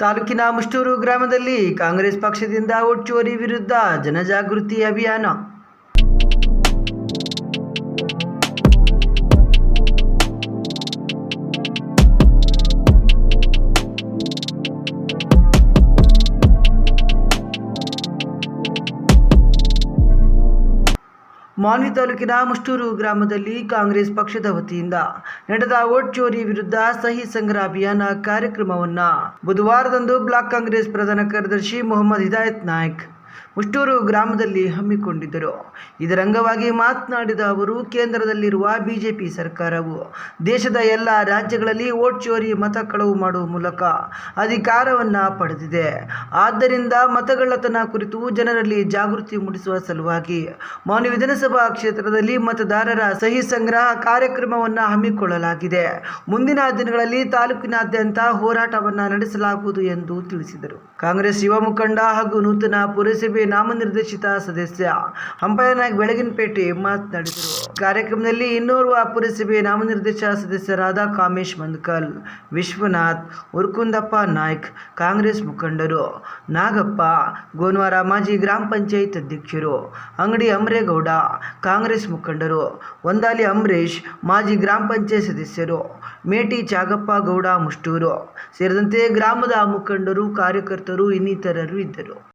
ತಾಲೂಕಿನ ಮುಷ್ಟೂರು ಗ್ರಾಮದಲ್ಲಿ ಕಾಂಗ್ರೆಸ್ ಪಕ್ಷದಿಂದ ಒಚ್ಚುವರಿ ವಿರುದ್ಧ ಜನಜಾಗೃತಿ ಅಭಿಯಾನ. ಮಾನ್ವಿ ತಾಲೂಕಿನ ಮುಷ್ಟೂರು ಗ್ರಾಮದಲ್ಲಿ ಕಾಂಗ್ರೆಸ್ ಪಕ್ಷದ ವತಿಯಿಂದ ನಡೆದ ವೋಟ್ ಚೋರಿ ವಿರುದ್ಧ ಸಹಿ ಸಂಗ್ರಹ ಅಭಿಯಾನ ಕಾರ್ಯಕ್ರಮವನ್ನು ಬುಧವಾರದಂದು ಬ್ಲಾಕ್ ಕಾಂಗ್ರೆಸ್ ಪ್ರಧಾನ ಕಾರ್ಯದರ್ಶಿ ಮೊಹಮ್ಮದ್ ಹಿದಾಯತ್ ನಾಯ್ಕ್ ಮುಷ್ಟೂರು ಗ್ರಾಮದಲ್ಲಿ ಹಮ್ಮಿಕೊಂಡಿದ್ದರು. ಇದರ ಅಂಗವಾಗಿ ಮಾತನಾಡಿದ ಅವರು, ಕೇಂದ್ರದಲ್ಲಿರುವ ಬಿಜೆಪಿ ಸರ್ಕಾರವು ದೇಶದ ಎಲ್ಲ ರಾಜ್ಯಗಳಲ್ಲಿ ಓಟ್ ಚೋರಿ ಮತ ಕಳವು ಮಾಡುವ ಮೂಲಕ ಅಧಿಕಾರವನ್ನು ಪಡೆದಿದೆ. ಆದ್ದರಿಂದ ಮತಗಳ್ಳತನ ಕುರಿತು ಜನರಲ್ಲಿ ಜಾಗೃತಿ ಮೂಡಿಸುವ ಸಲುವಾಗಿ ಮಾನ್ಯ ವಿಧಾನಸಭಾ ಕ್ಷೇತ್ರದಲ್ಲಿ ಮತದಾರರ ಸಹಿ ಸಂಗ್ರಹ ಕಾರ್ಯಕ್ರಮವನ್ನು ಹಮ್ಮಿಕೊಳ್ಳಲಾಗಿದೆ. ಮುಂದಿನ ದಿನಗಳಲ್ಲಿ ತಾಲೂಕಿನಾದ್ಯಂತ ಹೋರಾಟವನ್ನು ನಡೆಸಲಾಗುವುದು ಎಂದು ತಿಳಿಸಿದರು. ಕಾಂಗ್ರೆಸ್ ಯುವ ಮುಖಂಡ ಹಾಗೂ ನೂತನ ಪುರಸಭೆ ನಾಮನಿರ್ದೇಶಿತ ಸದಸ್ಯ ಹಂಪಯ್ಯನಾಗ್ ಬೆಳಗಿನಪೇಟೆ ಮಾತನಾಡಿದರು. ಕಾರ್ಯಕ್ರಮದಲ್ಲಿ ಇನ್ನೋರ್ವ ಪುರಸಭೆ ನಾಮನಿರ್ದೇಶಿತ ಸದಸ್ಯರಾದ ಕಾಮೇಶ್ ಮಂದಕಲ್, ವಿಶ್ವನಾಥ್, ಉರ್ಕುಂದಪ್ಪ ನಾಯ್ಕ್, ಕಾಂಗ್ರೆಸ್ ಮುಖಂಡರು, ನಾಗಪ್ಪ, ಗೋನ್ವಾರ ಮಾಜಿ ಗ್ರಾಮ ಪಂಚಾಯತ್ ಅಧ್ಯಕ್ಷರು, ಅಂಗಡಿ ಅಮರೇಗೌಡ, ಕಾಂಗ್ರೆಸ್ ಮುಖಂಡರು, ಒಂದಾಲಿ ಅಂಬರೀಶ್ ಮಾಜಿ ಗ್ರಾಮ ಪಂಚಾಯತ್ ಸದಸ್ಯರು, ಮೇಟಿ ಚಾಗಪ್ಪ ಗೌಡ ಮುಷ್ಟೂರು ಸೇರಿದಂತೆ ಗ್ರಾಮದ ಮುಖಂಡರು, ಕಾರ್ಯಕರ್ತರು ಇನ್ನಿತರರು ಇದ್ದರು.